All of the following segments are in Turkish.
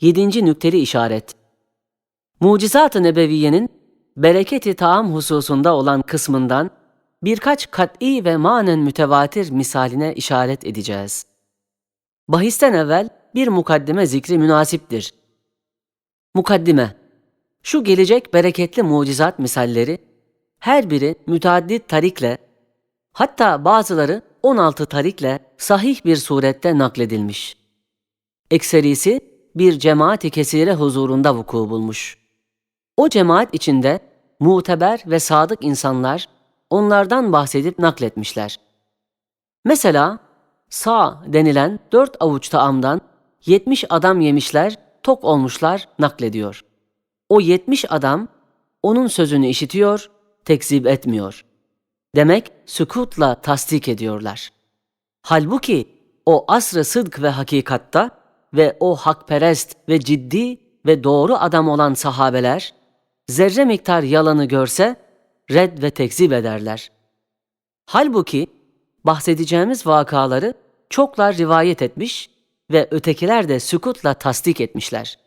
Yedinci nükteli işaret. Mucizat-ı Nebeviye'nin bereketi taam hususunda olan kısmından birkaç kat'i ve manen mütevatir misaline işaret edeceğiz. Bahisten evvel bir mukaddime zikri münasiptir. Mukaddime Şu gelecek bereketli mucizat misalleri her biri müteaddit tarikle hatta bazıları 16 tarikle sahih bir surette nakledilmiş. Ekserisi bir cemaat-i kesire huzurunda vuku bulmuş. O cemaat içinde muteber ve sadık insanlar onlardan bahsedip nakletmişler. Mesela sağ denilen dört avuç taamdan 70 adam yemişler, tok olmuşlar naklediyor. O 70 adam onun sözünü işitiyor, tekzip etmiyor. Demek sükutla tasdik ediyorlar. Halbuki o asr-ı sıdk ve hakikatta ve o hakperest ve ciddi ve doğru adam olan sahabeler zerre miktar yalanı görse red ve tekzip ederler. Halbuki bahsedeceğimiz vakaları çoklar rivayet etmiş ve ötekiler de sükutla tasdik etmişler.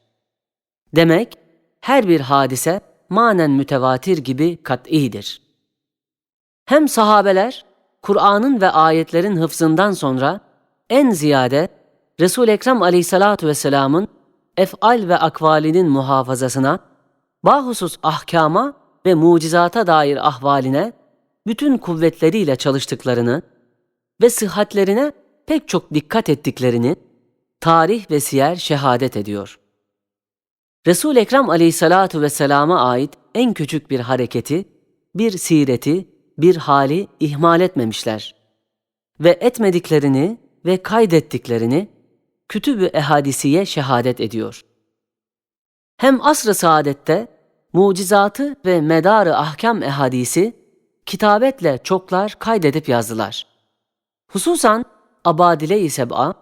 Demek her bir hadise manen mütevatir gibi kat'idir. Hem sahabeler Kur'an'ın ve ayetlerin hıfzından sonra en ziyade Resul Ekrem Aleyhissalatu vesselam'ın efal ve akvalinin muhafazasına, bahusus ahkama ve mucizata dair ahvaline bütün kuvvetleriyle çalıştıklarını ve sıhhatlerine pek çok dikkat ettiklerini tarih ve siyer şehadet ediyor. Resul Ekrem Aleyhissalatu vesselama ait en küçük bir hareketi, bir sireti, bir hali ihmal etmemişler ve etmediklerini ve kaydettiklerini kütüb-ü ehadisiye şehadet ediyor. Hem asr-ı saadette mucizatı ve medarı ahkam ehadisi kitabetle çoklar kaydedip yazdılar. Hususan Abadile-i Seb'a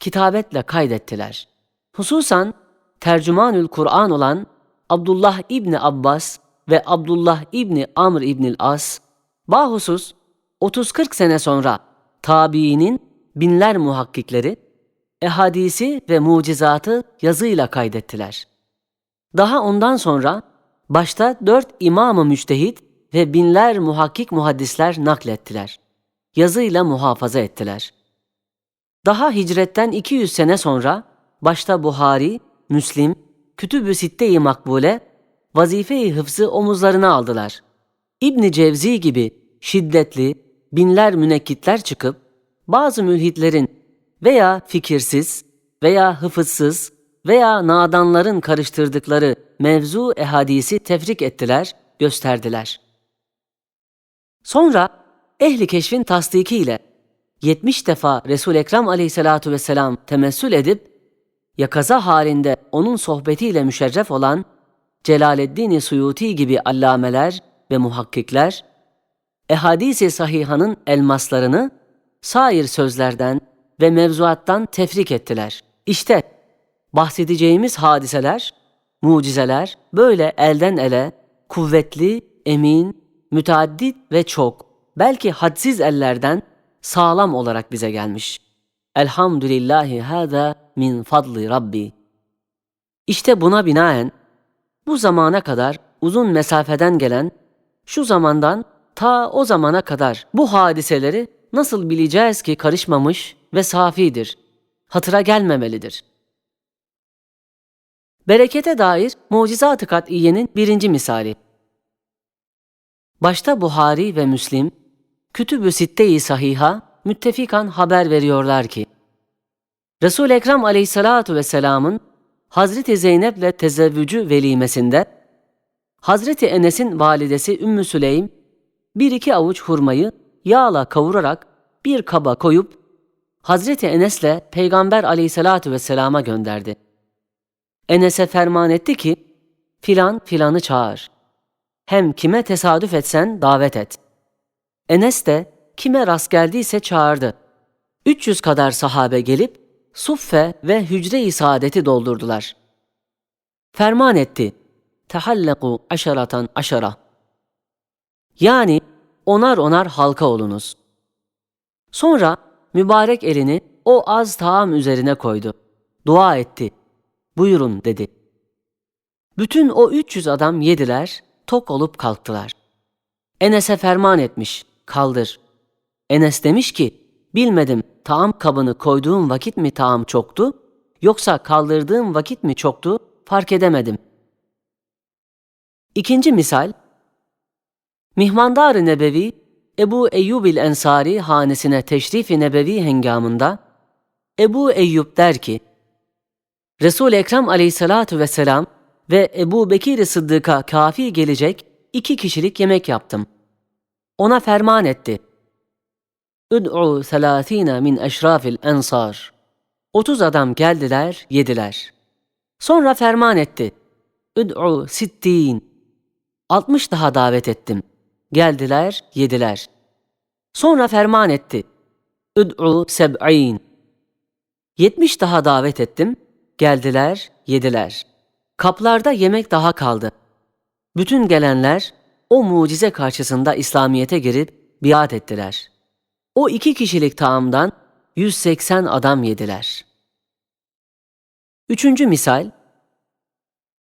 kitabetle kaydettiler. Hususan tercümanül Kur'an olan Abdullah İbni Abbas ve Abdullah İbni Amr İbnil As, bahusus 30-40 sene sonra tabiinin binler muhakkikleri, ehadisi ve mucizatı yazıyla kaydettiler. Daha ondan sonra başta dört imam-ı müçtehit ve binler muhakkik muhaddisler naklettiler. Yazıyla muhafaza ettiler. Daha hicretten 200 sene sonra başta Buhari, Müslim, Kütüb-ü Sitte-i Makbule vazife-i hıfzı omuzlarına aldılar. İbn Cevzi gibi şiddetli binler münekkitler çıkıp bazı mülhitlerin veya fikirsiz veya hıfızsız veya nadanların karıştırdıkları mevzu ehadisi tefrik ettiler, gösterdiler. Sonra ehli keşfin tasdikiyle 70 defa Resul Ekrem Aleyhissalatu vesselam temessül edip yakaza halinde onun sohbetiyle müşerref olan Celaleddin Suyuti gibi allameler ve muhakkikler ehadisi sahihanın elmaslarını sair sözlerden ve mevzuattan tefrik ettiler. İşte bahsedeceğimiz hadiseler, mucizeler böyle elden ele, kuvvetli, emin, müteaddit ve çok, belki hadsiz ellerden sağlam olarak bize gelmiş. Elhamdülillahi hâzâ min fadli Rabbi. İşte buna binaen bu zamana kadar uzun mesafeden gelen, şu zamandan ta o zamana kadar bu hadiseleri nasıl bileceğiz ki karışmamış ve safidir, hatıra gelmemelidir. Berekete dair mucizat-ı kat'iyenin birinci misali. Başta Buhari ve Müslim, Kütüb-ü Sitte-i Sahiha müttefikan haber veriyorlar ki, Resul-i Ekrem aleyhissalatu vesselamın Hazreti Zeynep'le tezevvücü velimesinde Hazreti Enes'in validesi Ümmü Süleym bir iki avuç hurmayı yağla kavurarak bir kaba koyup Hazreti Enes'le Peygamber aleyhissalatu vesselama gönderdi. Enes'e ferman etti ki filan filanı çağır. Hem kime tesadüf etsen davet et. Enes de kime rast geldiyse çağırdı. 300 kadar sahabe gelip suffe ve hücre-i saadeti doldurdular. Ferman etti. Tehallaku aşaratan aşara. Yani onar onar halka olunuz. Sonra mübarek elini o az taam üzerine koydu. Dua etti. buyurun dedi. Bütün o 300 adam yediler, tok olup kalktılar. Enes'e ferman etmiş, kaldır. Enes demiş ki, bilmedim taam kabını koyduğum vakit mi taam çoktu, yoksa kaldırdığım vakit mi çoktu, fark edemedim. İkinci misal, Mihmandar-ı Nebevi, Ebu Eyyubil Ensari hanesine teşrif-i nebevi hengamında, Ebu Eyyub der ki, Resul-i Ekrem aleyhissalatu vesselam ve Ebu Bekir Sıddık'a kafi gelecek iki kişilik yemek yaptım. Ona ferman etti. Üd'u selâthîne min eşrafil ensar. Otuz adam geldiler, yediler. Sonra ferman etti. Üd'u sittin. Altmış daha davet ettim. Geldiler, yediler. Sonra ferman etti. Üd'u seb'in. Yetmiş daha davet ettim. Geldiler, yediler. Kaplarda yemek daha kaldı. Bütün gelenler o mucize karşısında İslamiyet'e girip biat ettiler. O iki kişilik taamdan 180 adam yediler. Üçüncü misal,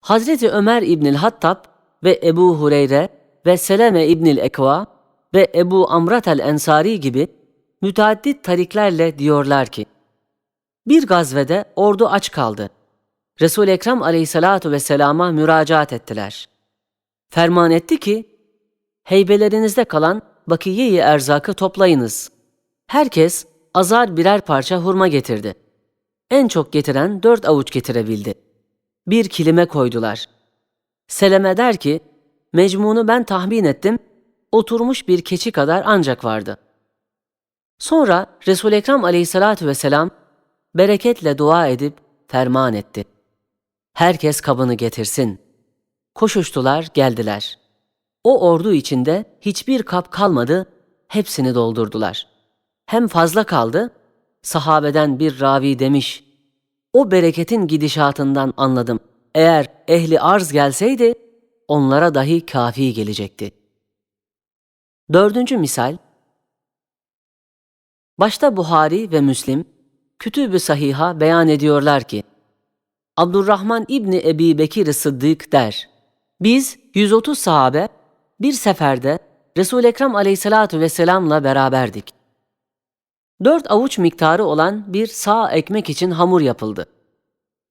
Hazreti Ömer İbnül Hattab ve Ebu Hureyre ve Seleme İbnül Ekva ve Ebu Amrat el-Ensari gibi müteaddit tariklerle diyorlar ki, bir gazvede ordu aç kaldı. Resul Ekrem Aleyhissalatu vesselama müracaat ettiler. Ferman etti ki, heybelerinizde kalan bakiyeyi erzakı toplayınız. Herkes azar birer parça hurma getirdi. En çok getiren dört avuç getirebildi. Bir kilime koydular. Seleme der ki, mecmunu ben tahmin ettim, oturmuş bir keçi kadar ancak vardı. Sonra Resul-i Ekrem aleyhissalatu vesselam bereketle dua edip ferman etti. Herkes kabını getirsin. Koşuştular, geldiler. O ordu içinde hiçbir kap kalmadı, hepsini doldurdular. Hem fazla kaldı, sahabeden bir ravi demiş, o bereketin gidişatından anladım. Eğer ehli arz gelseydi, onlara dahi kafi gelecekti. Dördüncü misal, başta Buhari ve Müslim, Kütüb-ü Sahiha beyan ediyorlar ki, Abdurrahman İbni Ebi Bekir Sıddık der, biz 130 sahabe bir seferde Resul-i Ekrem aleyhissalatu vesselamla beraberdik. Dört avuç miktarı olan bir sağ ekmek için hamur yapıldı.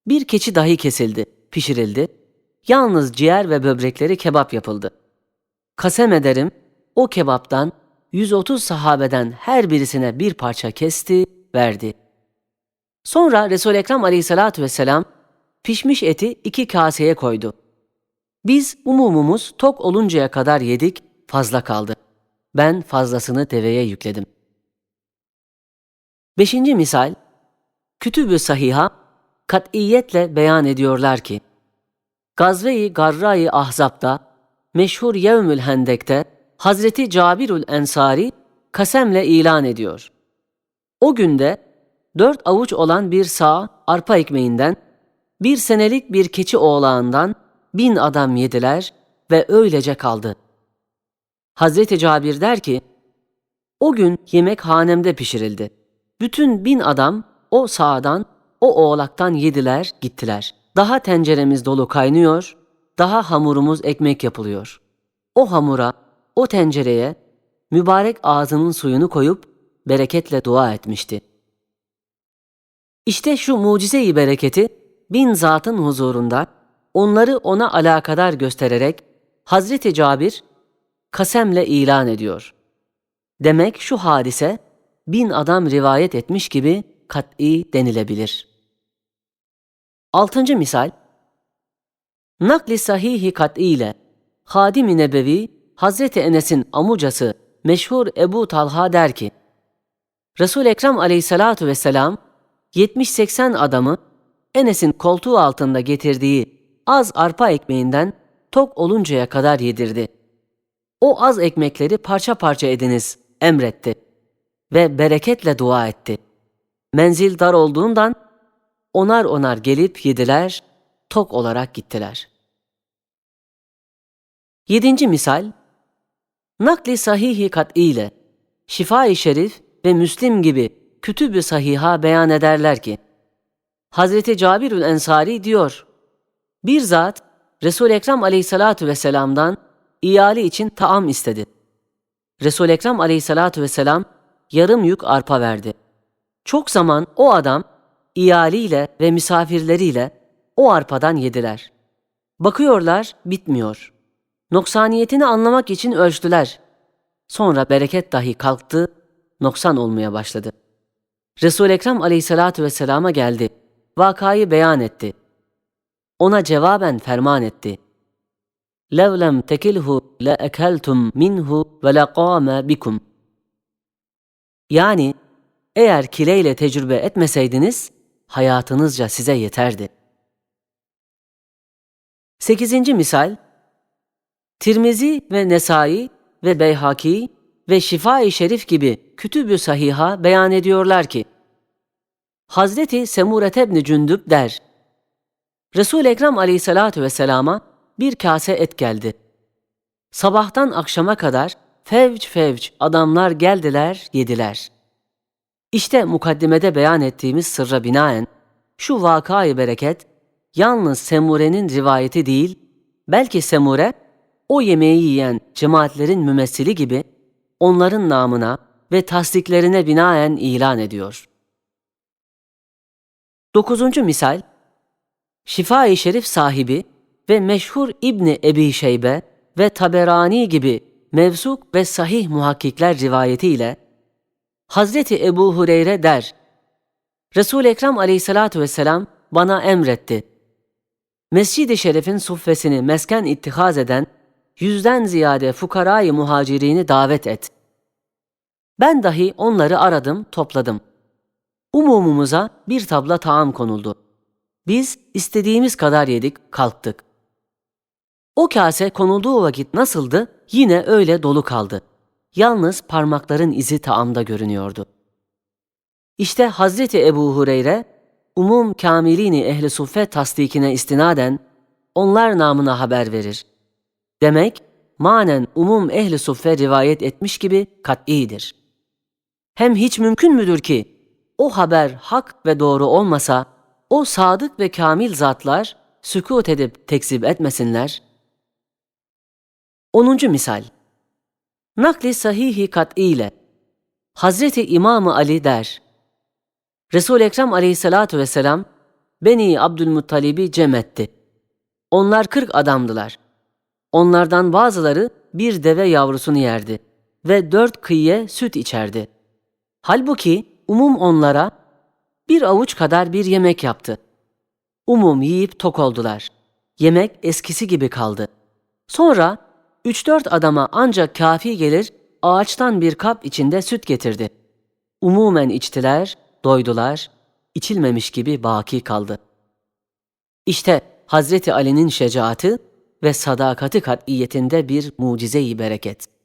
Bir keçi dahi kesildi, pişirildi. Yalnız ciğer ve böbrekleri kebap yapıldı. Kasem ederim, o kebaptan 130 sahabeden her birisine bir parça kesti, verdi. Sonra Resul-i Ekrem aleyhissalatu vesselam pişmiş eti iki kaseye koydu. Biz umumumuz tok oluncaya kadar yedik, fazla kaldı. Ben fazlasını deveye yükledim. Beşinci misal, Kütüb-ü Sahiha kat'iyetle beyan ediyorlar ki, Gazve-i Garra-i Ahzab'da, meşhur Yevmül Hendek'te Hazreti Cabirül Ensari kasemle ilan ediyor. O günde dört avuç olan bir sağ arpa ekmeğinden, bir senelik bir keçi oğlağından bin adam yediler ve öylece kaldı. Hazreti Cabir der ki, o gün yemek hanemde pişirildi. Bütün bin adam o sağdan, o oğlaktan yediler, gittiler. Daha tenceremiz dolu kaynıyor, daha hamurumuz ekmek yapılıyor. O hamura, o tencereye mübarek ağzının suyunu koyup bereketle dua etmişti. İşte şu mucize-i bereketi bin zatın huzurunda onları ona alakadar göstererek Hazreti Cabir kasemle ilan ediyor. Demek şu hadise bin adam rivayet etmiş gibi kat'i denilebilir. Altıncı misal Nakli sahihi kat'i ile Hadim-i Nebevi Hazreti Enes'in amucası meşhur Ebu Talha der ki Resul Ekrem Aleyhissalatu vesselam 70-80 adamı Enes'in koltuğu altında getirdiği az arpa ekmeğinden tok oluncaya kadar yedirdi. O az ekmekleri parça parça ediniz emretti ve bereketle dua etti. Menzil dar olduğundan onar onar gelip yediler, tok olarak gittiler. Yedinci misal, nakli sahihi kat'i ile Şifa-i Şerif ve Müslim gibi kütüb-ü sahiha beyan ederler ki, Hazreti Cabirül Ensari diyor. Bir zat Resul Ekrem Aleyhissalatu vesselam'dan iyali için taam istedi. Resul Ekrem Aleyhissalatu vesselam yarım yük arpa verdi. Çok zaman o adam iyaliyle ve misafirleriyle o arpadan yediler. Bakıyorlar bitmiyor. Noksaniyetini anlamak için ölçtüler. Sonra bereket dahi kalktı, noksan olmaya başladı. Resul Ekrem Aleyhissalatu vesselama geldi. Vakayı beyan etti. Ona cevaben ferman etti. لَوْ لَمْ تَكِلْهُ لَاَكَلْتُمْ مِنْهُ وَلَقَامَ bikum. Yani eğer kileyle tecrübe etmeseydiniz hayatınızca size yeterdi. Sekizinci misal Tirmizi ve Nesai ve Beyhaki ve Şifa-i Şerif gibi kütüb-ü sahiha beyan ediyorlar ki Hazreti Semuret ebn Cündüb der Resul Ekrem Aleyhissalatu vesselama bir kase et geldi. Sabahtan akşama kadar fevç fevç adamlar geldiler, yediler. İşte mukaddimede beyan ettiğimiz sırra binaen şu vakayı bereket yalnız Semure'nin rivayeti değil, belki Semure o yemeği yiyen cemaatlerin mümessili gibi onların namına ve tasdiklerine binaen ilan ediyor. Dokuzuncu misal, Şifa-i Şerif sahibi ve meşhur İbni Ebi Şeybe ve Taberani gibi mevsuk ve sahih muhakkikler rivayetiyle Hazreti Ebu Hureyre der, Resul Ekrem Aleyhissalatu vesselam bana emretti. Mescid-i Şerif'in suffesini mesken ittihaz eden yüzden ziyade fukarayı muhacirini davet et. Ben dahi onları aradım, topladım. Umumumuza bir tabla taam konuldu. Biz istediğimiz kadar yedik, kalktık. O kase konulduğu vakit nasıldı? Yine öyle dolu kaldı. Yalnız parmakların izi taamda görünüyordu. İşte Hazreti Ebu Hureyre, umum kamilini ehli suffe tasdikine istinaden onlar namına haber verir. Demek manen umum ehli suffe rivayet etmiş gibi kat'idir. Hem hiç mümkün müdür ki o haber hak ve doğru olmasa o sadık ve kamil zatlar sükut edip tekzip etmesinler? 10. misal Nakli sahihi kat'i ile Hazreti İmam Ali der. Resul Ekrem Aleyhissalatu vesselam Beni Abdülmuttalib'i cem etti. Onlar kırk adamdılar. Onlardan bazıları bir deve yavrusunu yerdi ve dört kıyıya süt içerdi. Halbuki umum onlara bir avuç kadar bir yemek yaptı. Umum yiyip tok oldular. Yemek eskisi gibi kaldı. Sonra üç dört adama ancak kafi gelir ağaçtan bir kap içinde süt getirdi. Umumen içtiler, doydular, içilmemiş gibi baki kaldı. İşte Hazreti Ali'nin şecaati ve sadakati kat'iyetinde bir mucize-i bereket.